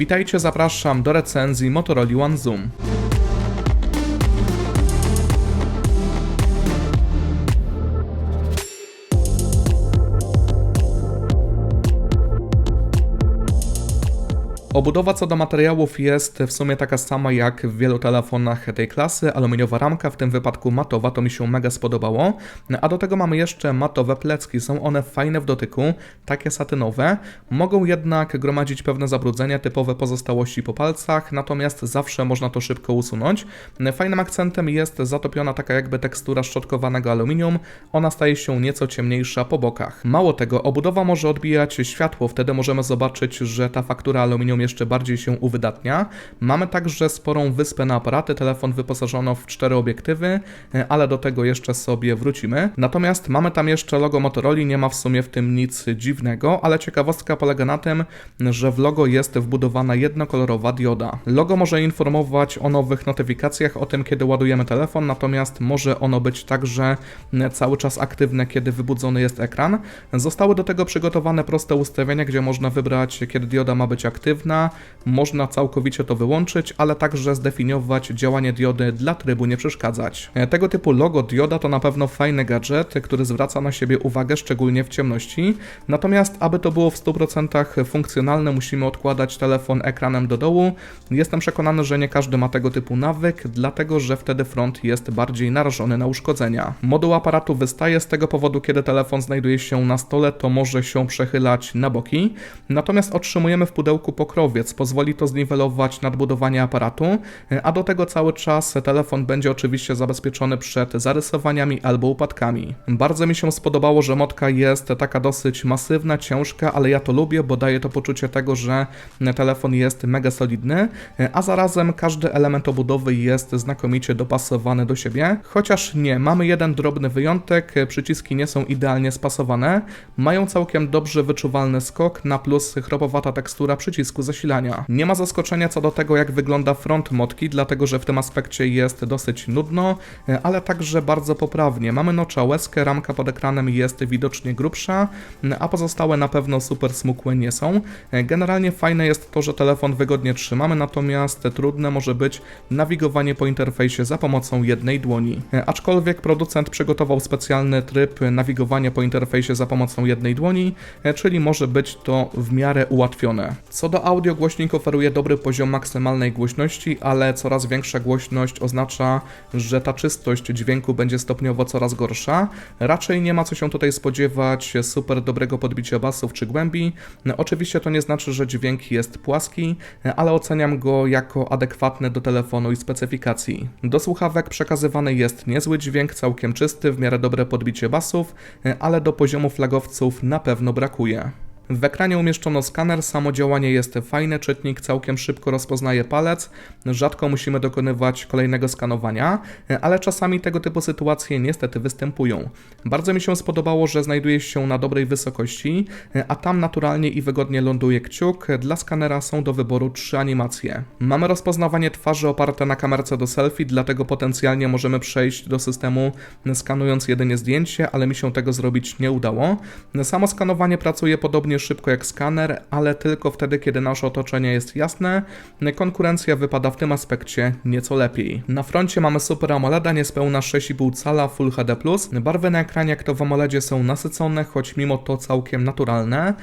Witajcie, zapraszam do recenzji Motorola One Zoom. Obudowa co do materiałów jest w sumie taka sama jak w wielu telefonach tej klasy. Aluminiowa ramka, w tym wypadku matowa, to mi się mega spodobało. A do tego mamy jeszcze matowe plecki. Są one fajne w dotyku, takie satynowe. Mogą jednak gromadzić pewne zabrudzenia, typowe pozostałości po palcach, natomiast zawsze można to szybko usunąć. Fajnym akcentem jest zatopiona taka jakby tekstura szczotkowanego aluminium. Ona staje się nieco ciemniejsza po bokach. Mało tego, obudowa może odbijać światło, wtedy możemy zobaczyć, że ta faktura aluminium jeszcze bardziej się uwydatnia. Mamy także sporą wyspę na aparaty, telefon wyposażono w cztery obiektywy, e, ale do tego jeszcze sobie wrócimy. Natomiast mamy tam jeszcze logo Motorola, nie ma w sumie w tym nic dziwnego, ale ciekawostka polega na tym, że w logo jest wbudowana jednokolorowa dioda. Logo może informować o nowych notyfikacjach, o tym kiedy ładujemy telefon, natomiast może ono być także cały czas aktywne, kiedy wybudzony jest ekran. Zostały do tego przygotowane proste ustawienia, gdzie można wybrać, kiedy dioda ma być aktywna, można całkowicie to wyłączyć, ale także zdefiniować działanie diody dla trybu nie przeszkadzać. E, Tego typu logo dioda to na pewno fajny gadżet, który zwraca na siebie uwagę szczególnie w ciemności. Natomiast aby to było w 100% funkcjonalne, musimy odkładać telefon ekranem do dołu. Jestem przekonany, że nie każdy ma tego typu nawyk, dlatego że wtedy front jest bardziej narażony na uszkodzenia. Moduł aparatu wystaje z tego powodu, kiedy telefon znajduje się na stole, to może się przechylać na boki. Natomiast otrzymujemy w pudełku pozwoli to zniwelować nadbudowanie aparatu, a do tego cały czas telefon będzie oczywiście zabezpieczony przed zarysowaniami albo upadkami. Bardzo mi się spodobało, że motka jest taka dosyć masywna, ciężka, ale ja to lubię, bo daje to poczucie tego, że telefon jest mega solidny, a zarazem każdy element obudowy jest znakomicie dopasowany do siebie. Chociaż nie, mamy jeden drobny wyjątek, przyciski nie są idealnie spasowane, mają całkiem dobrze wyczuwalny skok, na plus chropowata tekstura przycisku zasilania. Nie ma zaskoczenia co do tego, jak wygląda front motki, dlatego że w tym aspekcie jest dosyć nudno, e, ale także bardzo poprawnie. Mamy nocza łezkę, ramka pod ekranem jest widocznie grubsza, a pozostałe na pewno super smukłe nie są. E, Generalnie fajne jest to, że telefon wygodnie trzymamy, natomiast trudne może być nawigowanie po interfejsie za pomocą jednej dłoni. E, Aczkolwiek producent przygotował specjalny tryb nawigowania po interfejsie za pomocą jednej dłoni, czyli może być to w miarę ułatwione. Co do audio, głośnik oferuje dobry poziom maksymalnej głośności, ale coraz większa głośność oznacza, że ta czystość dźwięku będzie stopniowo coraz gorsza. Raczej nie ma co się tutaj spodziewać super dobrego podbicia basów czy głębi. Oczywiście to nie znaczy, że dźwięk jest płaski, ale oceniam go jako adekwatny do telefonu i specyfikacji. Do słuchawek przekazywany jest niezły dźwięk, całkiem czysty, w miarę dobre podbicie basów, ale do poziomu flagowców na pewno brakuje. W ekranie umieszczono skaner, samo działanie jest fajne, czytnik całkiem szybko rozpoznaje palec, rzadko musimy dokonywać kolejnego skanowania, ale czasami tego typu sytuacje niestety występują. Bardzo mi się spodobało, że znajduje się na dobrej wysokości, a tam naturalnie i wygodnie ląduje kciuk. Dla skanera są do wyboru trzy animacje. Mamy rozpoznawanie twarzy oparte na kamerce do selfie, dlatego potencjalnie możemy przejść do systemu skanując jedynie zdjęcie, ale mi się tego zrobić nie udało. Samo skanowanie pracuje podobnie szybko jak skaner, ale tylko wtedy, kiedy nasze otoczenie jest jasne. Konkurencja wypada w tym aspekcie nieco lepiej. Na froncie mamy Super AMOLEDa niespełna 6,5 cala Full HD+. Barwy na ekranie jak to w AMOLEDzie są nasycone, choć mimo to całkiem naturalne.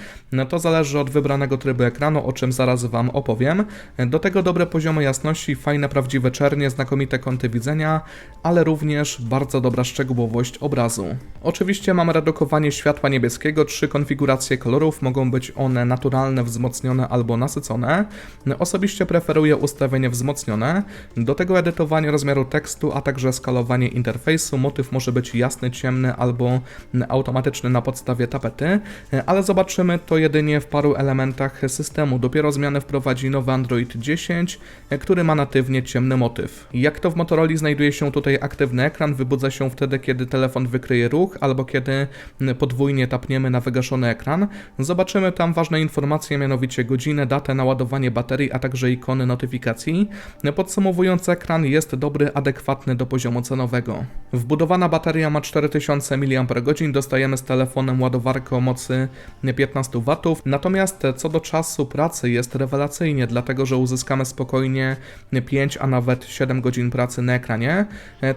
To zależy od wybranego trybu ekranu, o czym zaraz Wam opowiem. Do tego dobre poziomy jasności, fajne prawdziwe czernie, znakomite kąty widzenia, ale również bardzo dobra szczegółowość obrazu. Oczywiście mamy redukowanie światła niebieskiego, trzy konfiguracje kolorów, mogą być one naturalne, wzmocnione albo nasycone. Osobiście preferuję ustawienie wzmocnione. Do tego edytowanie rozmiaru tekstu, a także skalowanie interfejsu. Motyw może być jasny, ciemny albo automatyczny na podstawie tapety, ale zobaczymy to jedynie w paru elementach systemu. Dopiero zmianę wprowadzi nowy Android 10, który ma natywnie ciemny motyw. Jak to w Motorola znajduje się tutaj aktywny ekran, wybudza się wtedy, kiedy telefon wykryje ruch albo kiedy podwójnie tapniemy na wygaszony ekran. Zobaczymy Zobaczymy tam ważne informacje, mianowicie godzinę, datę, naładowanie baterii, a także ikony notyfikacji. Podsumowując ekran jest dobry, adekwatny do poziomu cenowego. Wbudowana bateria ma 4000 mAh, dostajemy z telefonem ładowarkę o mocy 15 W, natomiast co do czasu pracy jest rewelacyjnie, dlatego że uzyskamy spokojnie 5, a nawet 7 godzin pracy na ekranie.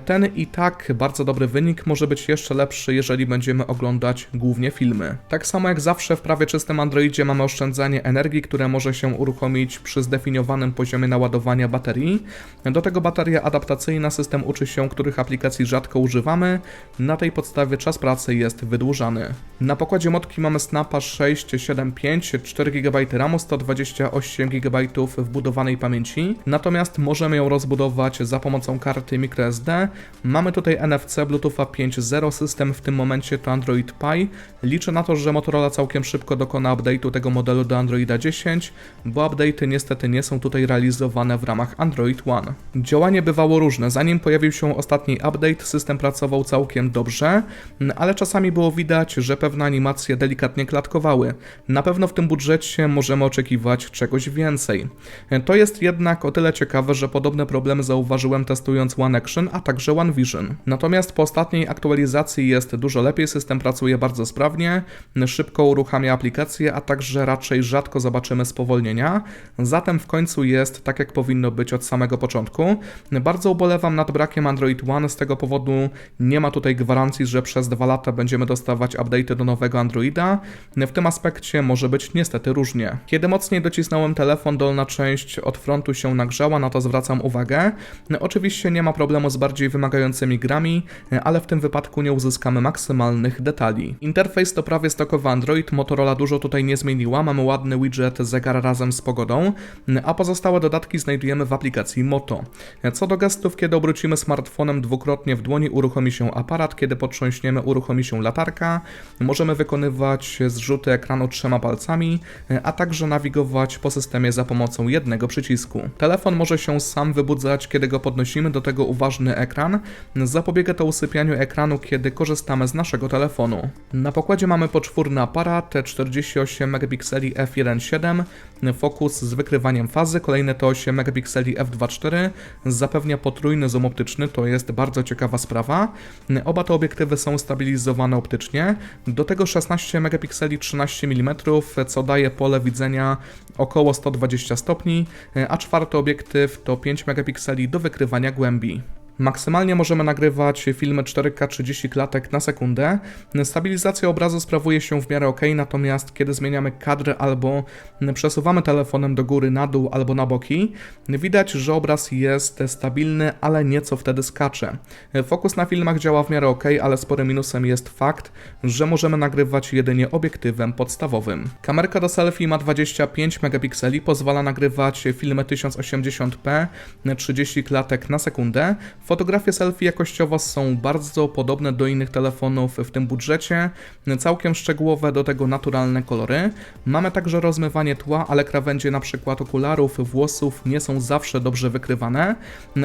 Ten i tak bardzo dobry wynik może być jeszcze lepszy, jeżeli będziemy oglądać głównie filmy. Tak samo jak zawsze w prawie czystym Androidzie mamy oszczędzanie energii, które może się uruchomić przy zdefiniowanym poziomie naładowania baterii. Do tego bateria adaptacyjna, system uczy się, których aplikacji rzadko używamy. Na tej podstawie czas pracy jest wydłużany. Na pokładzie motki mamy Snapa 675, 4 GB RAMu, 128 GB wbudowanej pamięci. Natomiast możemy ją rozbudować za pomocą karty microSD. Mamy tutaj NFC Bluetooth 5.0, system w tym momencie to Android Pie. Liczę na to, że Motorola całkiem szybko dokona update'u tego modelu do Androida 10, bo update'y niestety nie są tutaj realizowane w ramach Android One. Działanie bywało różne. Zanim pojawił się ostatni update, system pracował całkiem dobrze, ale czasami było widać, że pewne animacje delikatnie klatkowały. Na pewno w tym budżecie możemy oczekiwać czegoś więcej. To jest jednak o tyle ciekawe, że podobne problemy zauważyłem testując One Action, a także One Vision. Natomiast po ostatniej aktualizacji jest dużo lepiej, system pracuje bardzo sprawnie, szybko uruchamia aplikacje, a także raczej rzadko zobaczymy spowolnienia. Zatem w końcu jest tak jak powinno być od samego początku. Bardzo ubolewam nad brakiem Android One, z tego powodu nie ma tutaj gwarancji, że przez dwa lata będziemy dostawać update'y do nowego Androida. W tym aspekcie może być niestety różnie. Kiedy mocniej docisnąłem telefon, dolna część od frontu się nagrzała, na to zwracam uwagę. Oczywiście nie ma problemu z bardziej wymagającymi grami, ale w tym wypadku nie uzyskamy maksymalnych detali. Interfejs to prawie stokowy Android, Motorola dużo tutaj nie zmieniła, mamy ładny widget zegar razem z pogodą, a pozostałe dodatki znajdujemy w aplikacji Moto. Co do gestów, kiedy obrócimy smartfonem dwukrotnie w dłoni uruchomi się aparat, kiedy potrząśniemy uruchomi się latarka, możemy wykonywać zrzuty ekranu trzema palcami, a także nawigować po systemie za pomocą jednego przycisku. Telefon może się sam wybudzać, kiedy go podnosimy, do tego uważny ekran. Zapobiega to usypianiu ekranu, kiedy korzystamy z naszego telefonu. Na pokładzie mamy poczwórny aparat 48 megapikseli f1.7, fokus z wykrywaniem fazy, kolejne to 8 megapikseli f2.4, zapewnia potrójny zoom optyczny, to jest bardzo ciekawa sprawa. Oba te obiektywy są stabilizowane optycznie, do tego 16 megapikseli 13 mm, co daje pole widzenia około 120 stopni, a czwarty obiektyw to 5 megapikseli do wykrywania głębi. Maksymalnie możemy nagrywać filmy 4K 30 klatek na sekundę. Stabilizacja obrazu sprawuje się w miarę ok, natomiast kiedy zmieniamy kadrę albo przesuwamy telefonem do góry, na dół albo na boki, widać, że obraz jest stabilny, ale nieco wtedy skacze. Fokus na filmach działa w miarę ok, ale sporym minusem jest fakt, że możemy nagrywać jedynie obiektywem podstawowym. Kamerka do selfie ma 25 megapikseli, pozwala nagrywać filmy 1080p 30 klatek na sekundę. Fotografie selfie jakościowo są bardzo podobne do innych telefonów w tym budżecie, całkiem szczegółowe, do tego naturalne kolory. Mamy także rozmywanie tła, ale krawędzie np. okularów, włosów nie są zawsze dobrze wykrywane,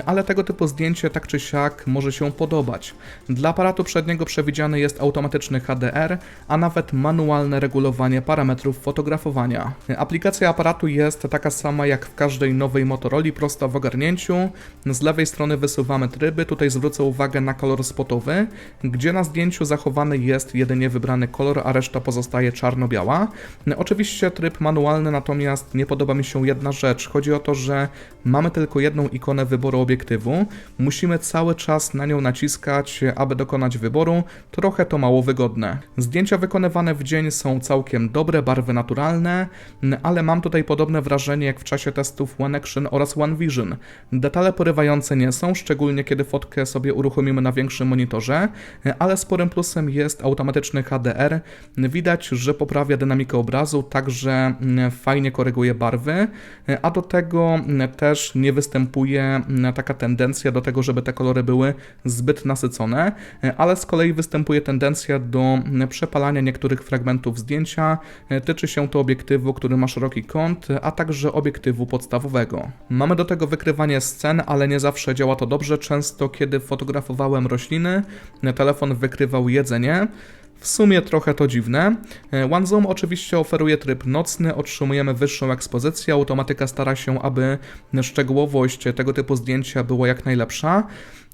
ale tego typu zdjęcie tak czy siak może się podobać. Dla aparatu przedniego przewidziany jest automatyczny HDR, a nawet manualne regulowanie parametrów fotografowania. Aplikacja aparatu jest taka sama jak w każdej nowej Motorola, prosta w ogarnięciu. Z lewej strony wysuwamy tryby. Tutaj zwrócę uwagę na kolor spotowy, gdzie na zdjęciu zachowany jest jedynie wybrany kolor, a reszta pozostaje czarno-biała. Oczywiście tryb manualny, natomiast nie podoba mi się jedna rzecz. Chodzi o to, że mamy tylko jedną ikonę wyboru obiektywu. Musimy cały czas na nią naciskać, aby dokonać wyboru. Trochę to mało wygodne. Zdjęcia wykonywane w dzień są całkiem dobre, barwy naturalne, ale mam tutaj podobne wrażenie jak w czasie testów One Action oraz One Vision. Detale porywające nie są, szczególnie kiedy fotkę sobie uruchomimy na większym monitorze, ale sporym plusem jest automatyczny HDR. Widać, że poprawia dynamikę obrazu, także fajnie koryguje barwy, a do tego też nie występuje taka tendencja do tego, żeby te kolory były zbyt nasycone, ale z kolei występuje tendencja do przepalania niektórych fragmentów zdjęcia. Tyczy się to obiektywu, który ma szeroki kąt, a także obiektywu podstawowego. Mamy do tego wykrywanie scen, ale nie zawsze działa to dobrze. Często, kiedy fotografowałem rośliny, telefon wykrywał jedzenie. W sumie trochę to dziwne. E, OneZoom oczywiście oferuje tryb nocny, otrzymujemy wyższą ekspozycję, automatyka stara się, aby szczegółowość tego typu zdjęcia była jak najlepsza.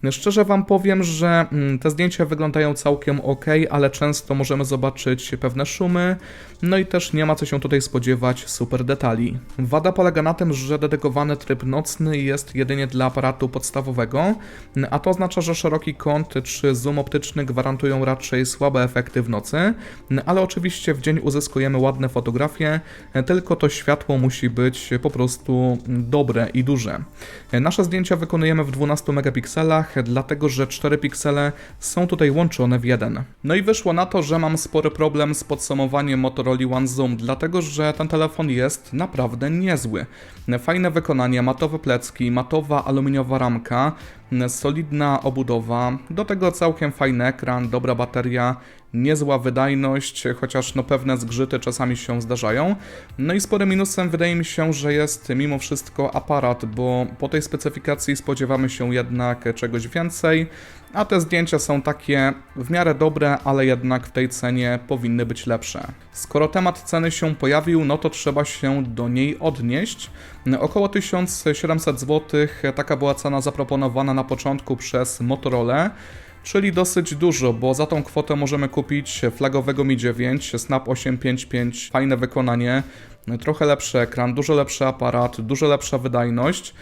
Szczerze Wam powiem, że mm, te zdjęcia wyglądają całkiem ok, ale często możemy zobaczyć pewne szumy, no i też nie ma co się tutaj spodziewać super detali. Wada polega na tym, że dedykowany tryb nocny jest jedynie dla aparatu podstawowego, a to oznacza, że szeroki kąt czy zoom optyczny gwarantują raczej słabe efekty w nocy, ale oczywiście w dzień uzyskujemy ładne fotografie, tylko to światło musi być po prostu dobre i duże. Nasze zdjęcia wykonujemy w 12 megapikselach, dlatego że 4 piksele są tutaj łączone w jeden. No i wyszło na to, że mam spory problem z podsumowaniem Motorola One Zoom, dlatego że ten telefon jest naprawdę niezły. Fajne wykonanie, matowe plecki, matowa aluminiowa ramka, solidna obudowa, do tego całkiem fajny ekran, dobra bateria, niezła wydajność, chociaż no pewne zgrzyty czasami się zdarzają. No i sporym minusem wydaje mi się, że jest mimo wszystko aparat, bo po tej specyfikacji spodziewamy się jednak czegoś więcej, a te zdjęcia są takie w miarę dobre, ale jednak w tej cenie powinny być lepsze. Skoro temat ceny się pojawił, no to trzeba się do niej odnieść. Około 1700 zł taka była cena zaproponowana na początku przez Motorola czyli dosyć dużo, bo za tą kwotę możemy kupić flagowego Mi 9, Snap 855, fajne wykonanie, trochę lepszy ekran, dużo lepszy aparat, dużo lepsza wydajność,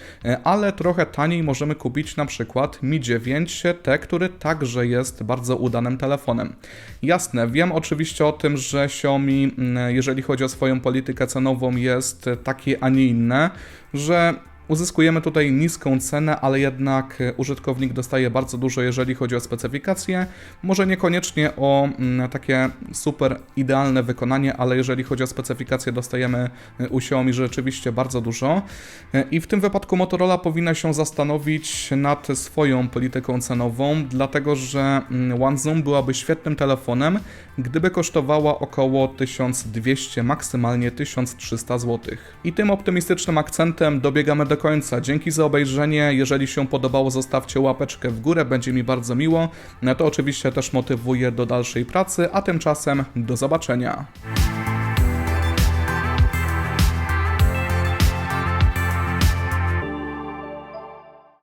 ale trochę taniej możemy kupić na przykład Mi 9 T, który także jest bardzo udanym telefonem. Jasne, wiem oczywiście o tym, że Xiaomi, jeżeli chodzi o swoją politykę cenową, jest takie, a nie inne, że Uzyskujemy tutaj niską cenę, ale jednak e, użytkownik dostaje bardzo dużo, jeżeli chodzi o specyfikacje. Może niekoniecznie o mm, takie super idealne wykonanie, ale jeżeli chodzi o specyfikacje, dostajemy e, u Xiaomi rzeczywiście bardzo dużo. E, I w tym wypadku Motorola powinna się zastanowić nad swoją polityką cenową, dlatego że mm, OneZoom byłaby świetnym telefonem, gdyby kosztowała około 1200, maksymalnie 1300 zł. I tym optymistycznym akcentem dobiegamy do końca. Dzięki za obejrzenie. Jeżeli się podobało, zostawcie łapeczkę w górę, będzie mi bardzo miło. To oczywiście też motywuje do dalszej pracy, a tymczasem do zobaczenia.